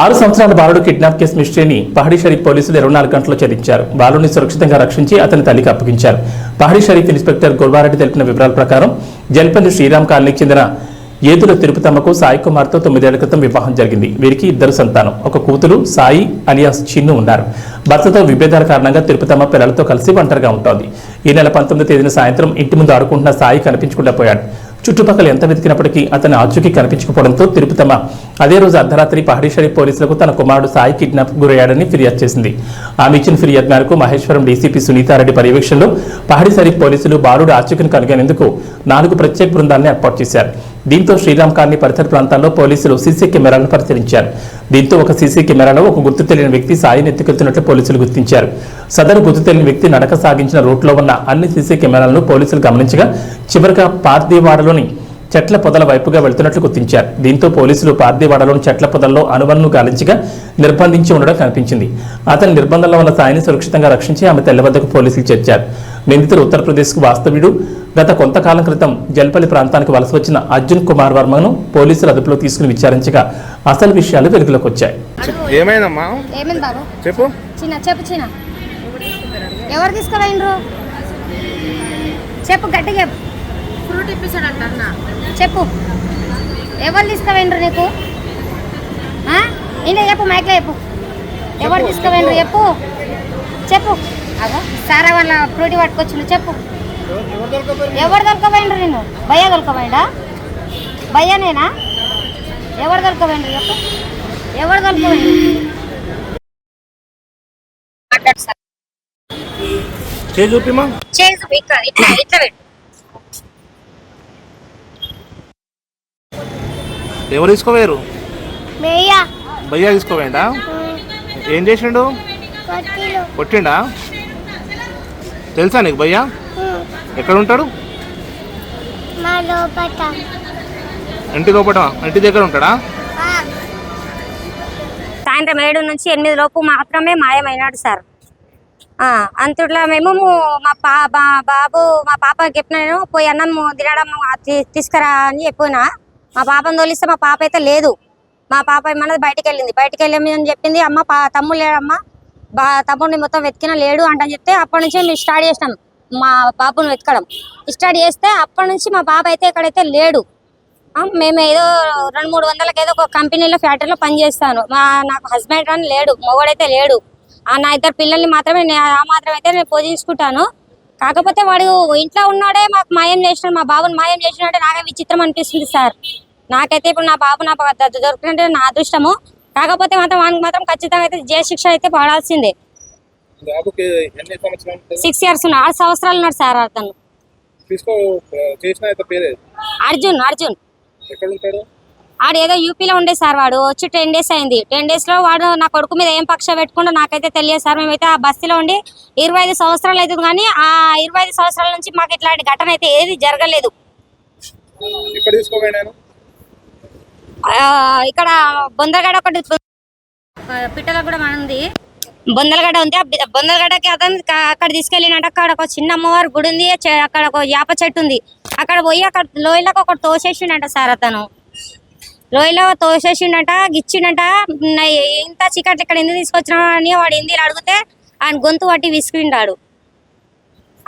ఆరు సంవత్సరాల బాలుడు కిడ్నాప్ కేసు మిస్టరీని పహడీ షరీఫ్ పోలీసులు ఇరవై నాలుగు గంటల్లో ఛేదించారు బాలుడిని సురక్షితంగా రక్షించి అతని తల్లికి అప్పగించారు. పహడీ షరీఫ్ ఇన్స్పెక్టర్ గుల్వారెడ్డి తెలిపిన వివరాల ప్రకారం జల్పల్లి శ్రీరామ్ కాలనీకి చెందిన ఏదుల తిరుపతమ్మకు సాయి కుమార్తో తొమ్మిదేళ్ళ క్రితం వివాహం జరిగింది. వీరికి ఇద్దరు సంతానం. ఒక కూతురు సాయి అలియాస్ చిన్ను ఉన్నారు. భర్తతో విభేదాల కారణంగా తిరుపతమ్మ పిల్లలతో కలిసి ఒంటరిగా ఉంటోంది. ఈ నెల పంతొమ్మిది తేదీన సాయంత్రం ఇంటి ముందు ఆడుకుంటున్న సాయి కనిపించకుండా పోయాడు. చుట్టుపక్కల ఎంత వెతికినప్పటికీ అతని ఆచూకీ కనిపించకపోవడంతో తిరుపతమ్మ అదే రోజు అర్ధరాత్రి పహడీ షరీఫ్ పోలీసులకు తన కుమారుడు సాయి కిడ్నాప్ గురయ్యాడని ఫిర్యాదు చేసింది. ఆమె ఇచ్చిన ఫిర్యాదు మేరకు మహేశ్వరం డీసీపీ సునీతారెడ్డి పర్యవేక్షణలో పహడీ షరీఫ్ పోలీసులు బాలుడు ఆచూకీని కనుగొనేందుకు నాలుగు ప్రత్యేక బృందాలను ఏర్పాటు చేశారు. దీంతో శ్రీరామ్ కాలనీ పరిసర ప్రాంతాల్లో పోలీసులు సీసీ కెమెరాలను పరిశీలించారు. దీంతో ఒక సీసీ కెమెరాలో ఒక గుర్తు తెలియని వ్యక్తి సాయిని ఎత్తుకెళ్తున్నట్లు పోలీసులు గుర్తించారు. సదరు గుర్తు తెలియని వ్యక్తి నడక సాగించిన రూట్లో ఉన్న అన్ని సీసీ కెమెరాలను పోలీసులు గమనించగా చివరిగా పార్థివాడలోని చెట్ల పొదల వైపుగా వెళ్తున్నట్లు గుర్తించారు. దీంతో పోలీసులు పార్థివాడలోని చెట్ల పొదల్లో అనువన్ను గాలించగా నిర్బంధించి ఉండడం కనిపించింది. అతని నిర్బంధంలో ఉన్న సాయిని సురక్షితంగా రక్షించి ఆమె తెల్ల వద్దకు పోలీసులు చేర్చారు. నిందితుడు ఉత్తరప్రదేశ్కు వాస్తవ్యుడు. గత కొంతకాలం క్రితం జల్పల్లి ప్రాంతానికి వలస వచ్చిన అర్జున్ కుమార్ వర్మను పోలీసులు అదుపులో తీసుకుని విచారించగా అసలు విషయాలు వెలుగులోకి వచ్చాయి. చెప్పు. చెప్పు చిన్న. ఎవరు తీసుకుపోయినరు? చెప్పు గట్టి చెప్పు. ఫ్రూట్ ఇప్పిస్తాడంట అన్న చెప్పు. ఎవరు తీసుకుపోయినరు నీకు? ఆ? ఇంకా చెప్పు మైక్లో చెప్పు. ఎవరు తీసుకుపోయినరు చెప్పు. చెప్పు. అగో సారా వాళ్ళ ఫ్రూట్ పట్టుకొచ్చిండు చెప్పు. ఎవరు దొరకపోయినరు నేను భయ్యా దొరకపోయిండా భయ్యానేనా? ఎవరు దొరకపోయినరు చెప్పు. ఎవరు దొరకపోయిండు మాట్లాడు సార్ చేయి చూపిమా చేసు ఇట్లా ఇట్లా ఇట్లా పెట్టు. ఎవరు తీసుకోవేరు భయ్యా తీసుకోవేండా ఏం చేసిండు? కొట్టిలు కొట్టిండా? తెలుసా నీకు భయ్యా? ఎక్కడ ఉంటాడు మా లోపట. ఇంటి ఇంటి దగ్గర ఉంటాడా? సాయంత్రం ఏడు నుంచి ఎనిమిది లోపు మాత్రమే మాయమైనాడు సార్. ఆ, అంతట్లో మేము మా పా బాబు మా పాపకి చెప్పిన నేను పోయి అన్నం తినడం తీసుకురా అని చెప్పిన. మా పాపను తోలిస్తే మా పాప అయితే లేదు. మా పాప ఏమన్నది? బయటకు వెళ్ళింది బయటికి వెళ్ళి అని చెప్పింది అమ్మ పా తమ్ముడు లేడమ్మా. బా తమ్ముడిని మొత్తం వెతికినా లేడు అంటని చెప్తే అప్పటి నుంచి మేము స్టార్ట్ చేసినాం మా పాపను వెతకడం. స్టార్ట్ చేస్తే అప్పటి నుంచి మా పాప అయితే ఎక్కడైతే లేడు. మేము ఏదో రెండు మూడు వందలకి ఏదో ఒక కంపెనీలో ఫ్యాక్టరీలో పనిచేస్తాను మా నాకు హస్బెండ్ అని లేడు మొగడైతే లేడు. నా ఇద్దరు పిల్లల్ని మాత్రమే ఆ మాత్రం అయితే నేను పోషించుకుంటాను. కాకపోతే వాడు ఇంట్లో ఉన్నాడే మాకు మాయం చేసినాడు మా బాబుని మాయం చేసినాడే నాకే విచిత్రం అనిపిస్తుంది సార్. నాకైతే ఇప్పుడు నా బాబు నా దొరికినట్టే నా అదృష్టము. కాకపోతే మాత్రం వానికి మాత్రం ఖచ్చితంగా అయితే జయ శిక్ష అయితే పడాల్సిందే. సిక్స్ ఇయర్స్ ఆరు సంవత్సరాలు ఉన్నాడు సార్ అతను. అర్జున్ అర్జున్. ఆడు ఏదో యూపీలో ఉండే సార్ వాడు. వచ్చి టెన్ డేస్ అయింది. టెన్ డేస్లో వాడు నా కొడుకు మీద ఏం పక్ష పెట్టుకుంటో నాకైతే తెలియదు సార్. మేమైతే ఆ బస్తీలో ఉండి ఇరవై ఐదు సంవత్సరాలు అవుతుంది కానీ ఆ ఇరవై ఐదు సంవత్సరాల నుంచి మాకు ఇట్లాంటి ఘటన అయితే ఏది జరగలేదు. ఇక్కడ బొందలగడ ఒకటి పిట్టల కూడా ఉంది. బొందలగడ ఉంది. ఆ బొందలగడకి అతను అక్కడ తీసుకెళ్ళినట్టు అక్కడ ఒక చిన్న అమ్మవారి గుడి ఉంది. అక్కడ ఒక యాప చెట్టు ఉంది. అక్కడ పోయి అక్కడ లోయలకు ఒకటి తోసేసిండట సార్ అతను. లోయలో తోసేసిండట గిచ్చిండట. "నా- ఇంత చీకట్లు ఇక్కడ ఎందుకు తీసుకొచ్చినావు? అని వాడు హిందీలో అడిగితే ఆయన గొంతు పట్టి విసిగిండాడు.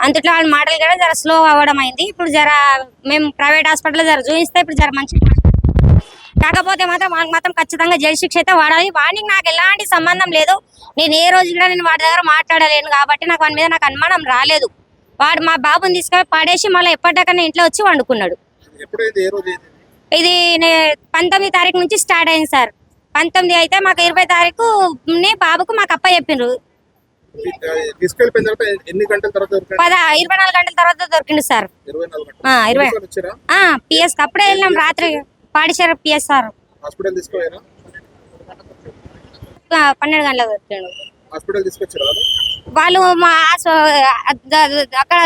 అంతట్లో వాళ్ళ మాటలు కూడా జర స్లో అవ్వడం అయింది. ఇప్పుడు జర మేము ప్రైవేట్ హాస్పిటల్లో జర చూపిస్తే ఇప్పుడు జర మంచి కాకపోతే మాత్రం వానికి మాత్రం ఖచ్చితంగా జైలు శిక్ష అయితే వాడాలి. వానికి నాకు ఎలాంటి సంబంధం లేదు. నేను ఏ రోజు కూడా నేను వాడి దగ్గర మాట్లాడలేను కాబట్టి నాకు వాని మీద నాకు అనుమానం రాలేదు. వాడు మా బాబుని తీసుకొని పడేసి మళ్ళీ ఎప్పటికన్నా ఇంట్లో వచ్చి వండుకున్నాడు? ఇది పంతొమ్మిది తారీఖు నుంచి స్టార్ట్ అయింది సార్. పంతొమ్మిది అయితే మాకు ఇరవై తారీఖు బాబుకు మాకు అప్ప చెప్పిండ్రు తీసుకెళ్ళిపోయిన తర్వాత ఎన్ని గంటల తర్వాత దొరికాడు? పద ఇరవై నాలుగు గంటల తర్వాత దొరికిండు సార్. ఇరవై పిఎస్ అప్పుడే వెళ్ళినాం రాత్రి. పాడిశారు పిఎస్ సార్ హాస్పిటల్ తీసుకోపోయారా? ఆ, పన్నెండు గంటలకు దొరికిండు హాస్పిటల్ తీసుకొచ్చారా వాళ్ళు? మా అక్కడ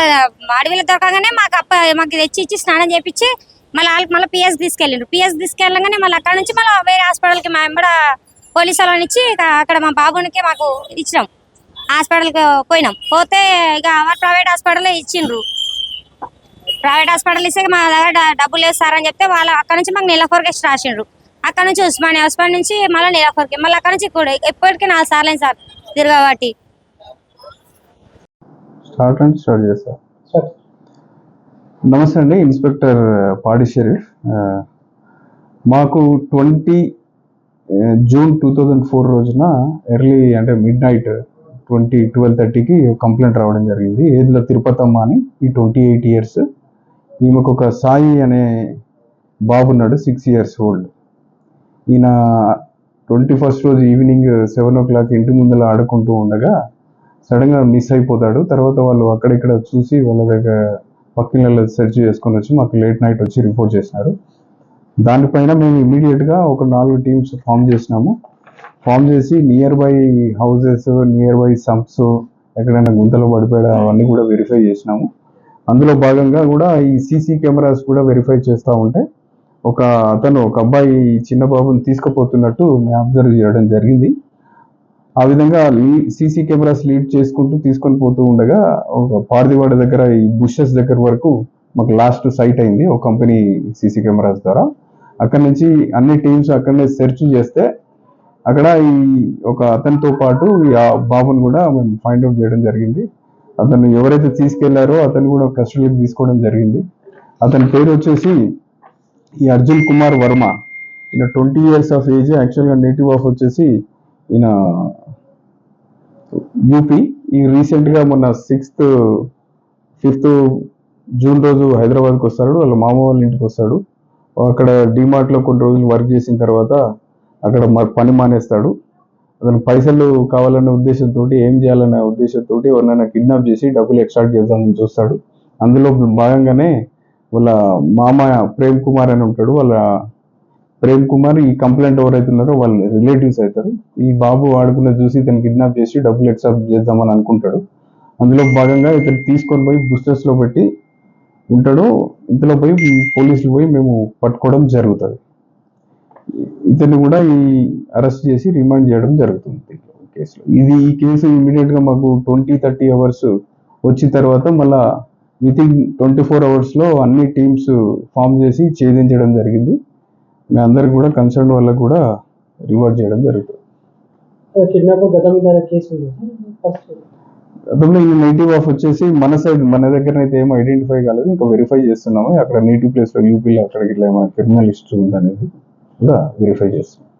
అడవిలో దొరకగానే మాకు అప్ప మాకు తెచ్చి ఇచ్చి స్నానం చేపించి మళ్ళీ వాళ్ళకి మళ్ళీ పిఎస్ తీసుకెళ్ళిండ్రు. పిఎస్ తీసుకెళ్ళగానే మళ్ళీ అక్కడ నుంచి మళ్ళీ వేరే హాస్పిటల్కి మా వెంబడ పోలీసు వాళ్ళని ఇచ్చి ఇక అక్కడ మా బాబునికి మాకు ఇచ్చినాం. హాస్పిటల్కి పోయినాం. పోతే ఇక ప్రైవేట్ హాస్పిటల్ ఇచ్చిండ్రు. ప్రైవేట్ హాస్పిటల్ ఇస్తే మా దగ్గర డబ్బులు లేదు సార్ అని చెప్తే వాళ్ళు అక్కడ నుంచి మాకు నెల ఫోర్కేసి రాసిండ్రు అక్కడ నుంచి ఉస్మానియా ఉస్మానియా నుంచి మళ్ళీ నీరాఫర్కి మళ్ళీ అక్కడ నుంచి ఇక్కడ. ఎప్పటికీ నాలుగు సార్లు అయింది సార్ తిరగబట్టి స్టార్ట్ అంటే స్టార్ట్ చేస్తా నమస్తే అండి ఇన్స్పెక్టర్ పాడి షరీఫ్. మాకు twenty June two thousand four రోజున ఎర్లీ అంటే మిడ్ నైట్ ట్వంటీ ట్వెల్వ్ థర్టీకి కంప్లైంట్ రావడం జరిగింది. ఏదిలో తిరుపతమ్మ అని ఈ ట్వంటీ ఎయిట్ ఇయర్స్ ఈమెకు ఒక సాయి అనే బాబున్నాడు సిక్స్ ఇయర్స్ ఓల్డ్ ఈయన ట్వంటీ ఫస్ట్ రోజు ఈవినింగ్ సెవెన్ ఓ క్లాక్ ఇంటి ముందర ఆడుకుంటూ ఉండగా సడన్గా మిస్ అయిపోతాడు. తర్వాత వాళ్ళు అక్కడిక్కడ చూసి వాళ్ళ దగ్గర పక్కిళ్ళలో సెర్చ్ చేసుకొని వచ్చి మాకు లేట్ నైట్ వచ్చి రిపోర్ట్ చేసినారు. దానిపైన మేము ఇమీడియట్గా ఒక నాలుగు టీమ్స్ ఫామ్ చేసినాము. ఫామ్ చేసి nearby houses nearby sumps ఎక్కడైనా గుంతలు పడిపోయడం అవన్నీ కూడా వెరిఫై చేసినాము. అందులో భాగంగా కూడా ఈ సీసీ కెమెరాస్ కూడా వెరిఫై చేస్తూ ఉంటే ఒక అతను ఒక అబ్బాయి చిన్న బాబుని తీసుకుపోతున్నట్టు మేము అబ్జర్వ్ చేయడం జరిగింది. ఆ విధంగా సీసీ కెమెరాస్ లీడ్ చేసుకుంటూ తీసుకొని పోతూ ఉండగా ఒక పార్దివాడ దగ్గర ఈ బుషెస్ దగ్గర వరకు మాకు లాస్ట్ సైట్ అయింది ఒక కంపెనీ సీసీ కెమెరాస్ ద్వారా. అక్కడ నుంచి అన్ని టీమ్స్ అక్కడనే సెర్చ్ చేస్తే అక్కడ ఈ ఒక అతనితో పాటు ఈ ఆ బాబుని కూడా మేము ఫైండ్ అవుట్ చేయడం జరిగింది. అతను ఎవరైతే తీసుకెళ్ళారో అతను కూడా కస్టడీకి తీసుకోవడం జరిగింది. అతని పేరు వచ్చేసి ఈ అర్జున్ కుమార్ వర్మ. ఈయన ట్వంటీ ఇయర్స్ ఆఫ్ ఏజ్ యాక్చువల్గా నేటివ్ ఆఫ్ వచ్చేసి ఈయన యూపీ. ఈ రీసెంట్గా మొన్న సిక్స్త్ ఫిఫ్త్ జూన్ రోజు హైదరాబాద్కి వస్తాడు. వాళ్ళ మామ వాళ్ళ ఇంటికి వస్తాడు. అక్కడ డిమార్ట్లో కొన్ని రోజులు వర్క్ చేసిన తర్వాత అక్కడ పని మానేస్తాడు. అతను పైసలు కావాలనే ఉద్దేశంతో ఏం చేయాలనే ఉద్దేశంతో ఎవరినైనా కిడ్నాప్ చేసి డబ్బులు ఎక్స్ట్రాక్ట్ చేద్దామని చూస్తాడు. అందులో భాగంగానే వాళ్ళ మామ ప్రేమ్ కుమార్ అని ఉంటాడు. వాళ్ళ ప్రేమ్ కుమార్ ఈ కంప్లైంట్ ఎవరైతే ఉన్నారో వాళ్ళ రిలేటివ్స్ అవుతారు. ఈ బాబు ఆడుకున్న చూసి ఇతను కిడ్నాప్ చేసి డబ్బులు ఎక్స్ట్రాక్ట్ చేద్దామని అనుకుంటాడు. అందులో భాగంగా ఇతను తీసుకొని పోయి బుస్టర్స్లో పెట్టి ఉంటాడు. ఇంతలో పోయి పోలీసులు పోయి మేము పట్టుకోవడం జరుగుతుంది. ఇతన్ని కూడా ఈ అరెస్ట్ చేసి రిమాండ్ చేయడం జరుగుతుంది కేసులో. ఇది ఈ కేసు ఇమీడియట్గా మాకు ట్వంటీ థర్టీ అవర్స్ వచ్చిన తర్వాత మళ్ళా విత్ ఇన్ ట్వంటీ ఫోర్ అవర్స్లో అన్ని టీమ్స్ ఫామ్ చేసి ఛేదించడం జరిగింది. మీ అందరికి కూడా కన్సర్న్ వాళ్ళకు కూడా రివార్డ్ చేయడం జరుగుతుంది. గతంలో ఈ నేటివ్ ఆఫ్ వచ్చేసి మన సైడ్ మన దగ్గర అయితే ఏమో ఐడెంటిఫై కాలేదు. ఇంకా వెరిఫై చేస్తున్నాము. అక్కడ నేటివ్ ప్లేస్లో యూపీలో అక్కడ ఇట్లా ఏమైనా క్రిమినల్ హిస్టరీ ఉందనేది. కూడా వెరిఫై చేస్తున్నాం